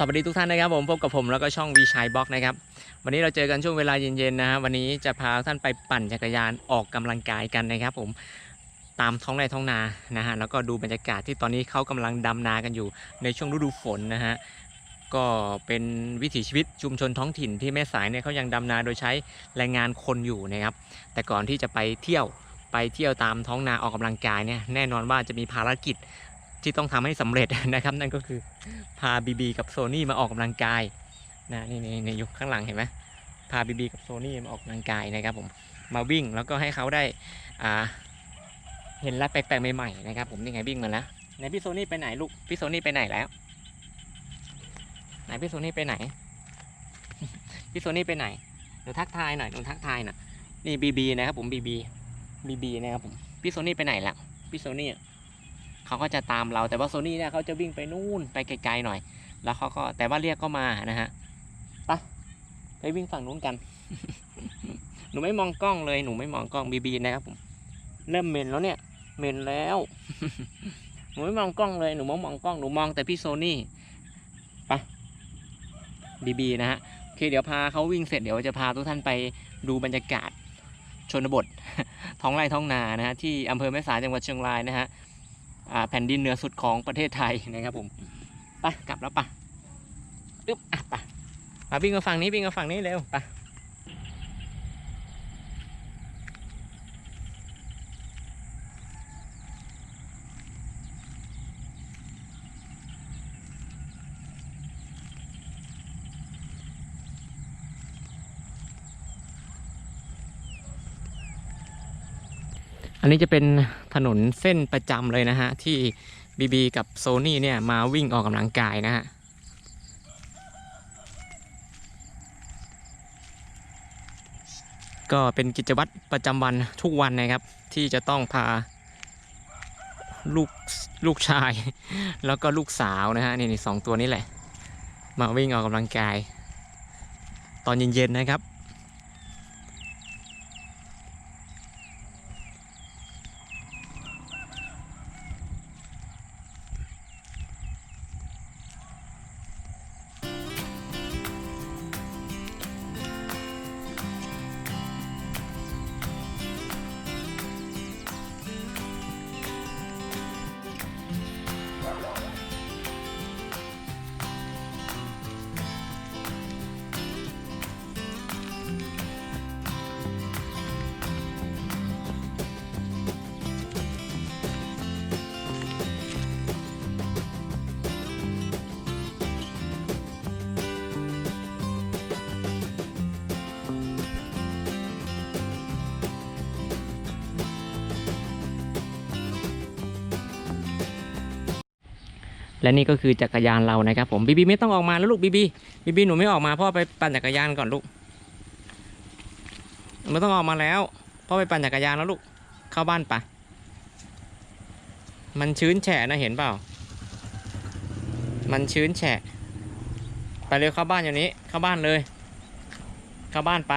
สวัสดีทุกท่านนะครับผมพบกับผมแล้วก็ช่องวีชัยบล็อกนะครับวันนี้เราเจอกันช่วงเวลาเย็นๆนะฮะวันนี้จะพาท่านไปปั่นจักรยานออกกำลังกายกันนะครับ ผมตามท้องไร่ท้องนานะฮะแล้วก็ดูบรรยากาศที่ตอนนี้เขากำลังดำนากันอยู่ ในช่วงฤดูฝนนะฮะก็เป็นวิถีชีวิตชุมชนท้องถิ่นที่แม่สายเนี่ยเขายังดำนาโดยใช้แรงงานคนอยู่นะครับ แต่ก่อนที่จะไปเที่ยวไปเที่ยวตามท้องนาออกกำลังกายเนี่ยแน่นอนว่าจะมีภารกิจ ที่ต้องทำให้สำเร็จนะครับ นั่นก็คือพาบีบีกับโซนี่มาออกกำลังกายนะนี่นี่นี่อยู่ข้างหลังเห็นไหมพาบีบีกับโซนี่มาออกกำลังกายนะครับผมมาวิ่งแล้วก็ให้เขาได้อ่าเห็นอะแปลกๆใหม่ๆนะครับ ผมนี่ไงวิ่งมาแล้วไหนพี่โซนี่ไปไหนลูกพี่โซนี่ไปไหนแล้วไหนพี่โซนี่ไปไหนพี่โซนี่ไปไหนหนูทักทายหน่อยหนูทักทายหน่อยนี่บีบีนะครับผมบีบีบีบีนะครับผมพี่โซนี่ไปไหนละพี่โซนี่ เขาก็จะตามเราแต่ว่าโซนี่เนี่ยเขาจะวิ่งไปนู่นไปไกลๆหน่อย แล้วเขาก็แต่ว่าเรียกก็มานะฮะไปไปวิ่งฝั่งนู้นกัน หนูไม่มองกล้องเลยหนูไม่มองกล้องบีบีนะครับผมเริ่มเมนแล้วเนี่ยเมนแล้วหนูไม่มองกล้องเลยหนูมองมองกล้องหนูมองแต่พี่โซนี่ไปบีบีนะฮะโอเคเดี๋ยวพาเขาวิ่งเสร็จเดี๋ยวจะพาทุกท่านไปดูบรรยากาศชนบทท้องไร่ท้องนานะฮะที่อำเภอแม่สายจังหวัดเชียงรายนะฮะ แผ่นดินเหนือสุดของประเทศไทยนะครับผมไปกลับแล้วปะอึ๊บอะไปมาวิ่งมาฝั่งนี้วิ่งมาฝั่งนี้เร็วไป อันนี้จะเป็นถนนเส้นประจำเลยนะฮะ ที่บีบีกับโซนี่เนี่ยมาวิ่งออกกำลังกายนะฮะก็เป็นกิจวัตรประจำวันทุกวันนะครับ ที่จะต้องพาลูกลูกชาย แล้วก็ลูกสาวนะฮะนี่สองตัวนี้แหละ มาวิ่งออกกำลังกาย ตอนเย็นๆนะครับ และนี่ก็คือจักรยานเรานะครับผมบีบีไม่ต้องออกมาแล้วลูกบีบีบีบีหนูไม่ออกมาพ่อไปปั่นจักรยานก่อนลูกไม่ต้องออกมาแล้วพ่อไปปั่นจักรยานแล้วลูกเข้าบ้านปะมันชื้นแฉะนะเห็นเปล่า มันชื้นแฉะ ไปเร็วเข้าบ้านอย่างนี้ เข้าบ้านเลย เข้าบ้านไป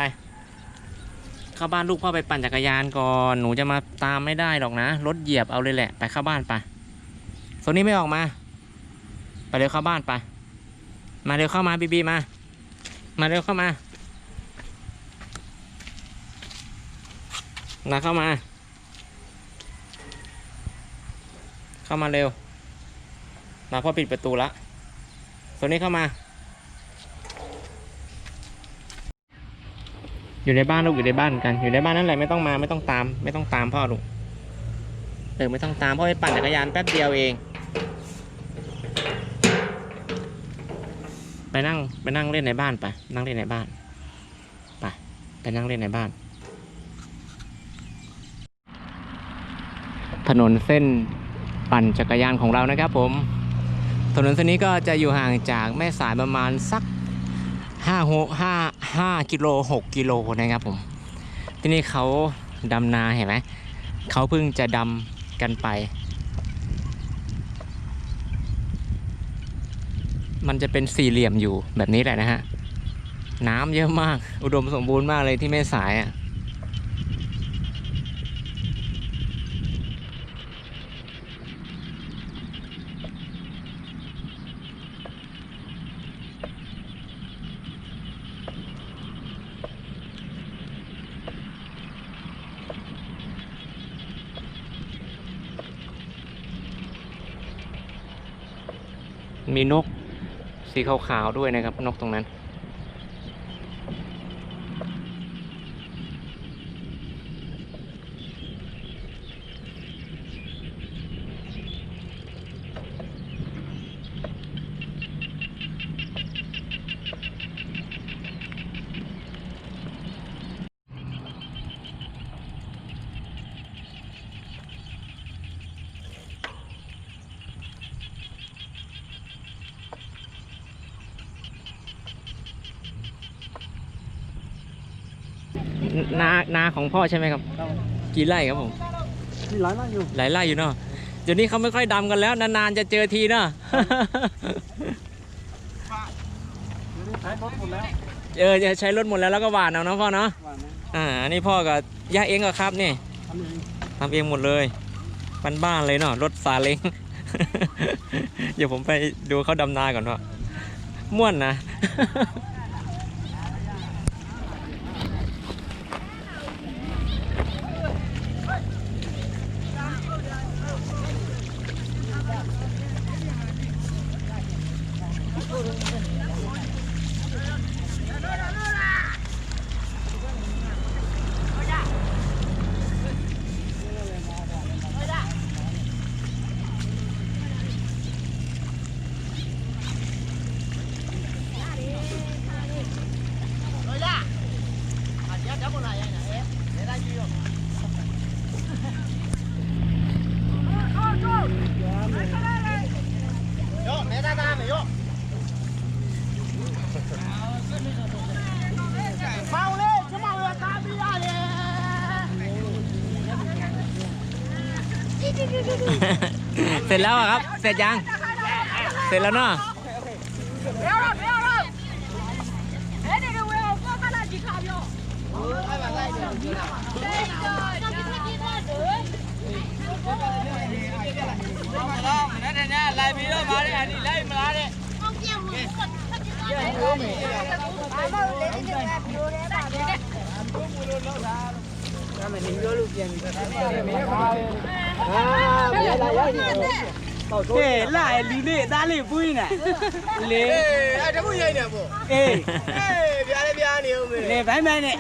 เข้าบ้านลูกพ่อไปปั่นจักรยานก่อน หนูจะมาตามไม่ได้หรอกนะ รถเหยียบเอาเลยแหละ ไปเข้าบ้านไปโซนี่ไม่ออกมา ไปเร็วเข้าบ้านไป มาเร็วเข้ามาบีบีมา มาเร็วเข้ามา มาเข้ามา เข้ามาเร็ว มาพ่อปิดประตูละโซนี่เข้ามา อยู่ในบ้านลูกอยู่ในบ้านกัน อยู่ในบ้านนั่นแหละไม่ต้องมาไม่ต้องตาม ไม่ต้องตามพ่อลูกเออไม่ต้องตามพ่อไปปั่นจักรยานแป๊บเดียวเอง นั่งไปนั่งเล่นในบ้านไป นั่งเล่นในบ้านไปไปนั่งเล่นในบ้าน ถนนเส้นปั่นจักรยานของเรานะครับผม ถนนเส้นนี้ก็จะอยู่ห่างจากแม่สายประมาณสักห้าหกห้าห้ากิโลหกกิโลนะครับผม ที่นี่เขาดำนาเห็นไหมเขาเพิ่งจะดำกันไป มันจะเป็นสี่เหลี่ยมอยู่แบบนี้แหละนะฮะ น้ำเยอะมาก อุดมสมบูรณ์มากเลยที่แม่สายอะ่ะมีนก สีขาวๆด้วยนะครับนกตรงนั้น นานาของพ่อใช่ไหมครับ กี่ไร่ครับผม มีหลายร้านอยู่หลายไร่อยู่เนาะเดี๋ยวนี้เขาไม่ค่อยดำกันแล้วนานๆจะเจอทีเนาะ เดี๋ยวนี้ใช้รถหมดแล้วเออจะใช้รถหมดแล้วแล้วก็หวานเอาเนาะพ่อเนาะ ว่านะอ่าอันนี้พ่อกับย่าเองก็ครับนี่ทำเองทำเองหมดเลยบ้านๆเลยเนาะรถซาเล้ง เดี๋ยวผมไปดูเขาดำนาก่อนเนาะม่วนนะ siguro. เสร็จแล้วอะครับ เสร็จยัง เสร็จแล้วเนาะလိုက်ပြီးတော့မားတယ်အဒီလိုက်မလားတဲ့ဟုတ်ပြန်ဘူးဆက်ကြည့်ပါမယ်ဘာလို့လဲဒီကပြိုးရဲပါဗျာဘုံမလို့လောက်တာဒါမှမင်းပြောလို့ပြန်ပြီးတော့ သားလေးပွေးနေလေ အဲ့တမှုရိုက်နေပေါ့ အေး အေးပြားလေးပြားနေဦးမေ လေဘိုင်းဘိုင်းနဲ့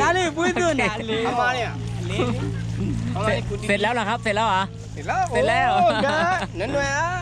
သားလေးပွေးသွန်းတာလေ အမားလေး လေ เสร็จเสร็จแล้วเหรอครับ เสร็จแล้วเหรอ ဒီလား เสร็จแล้ว နွယ်နွယ်အား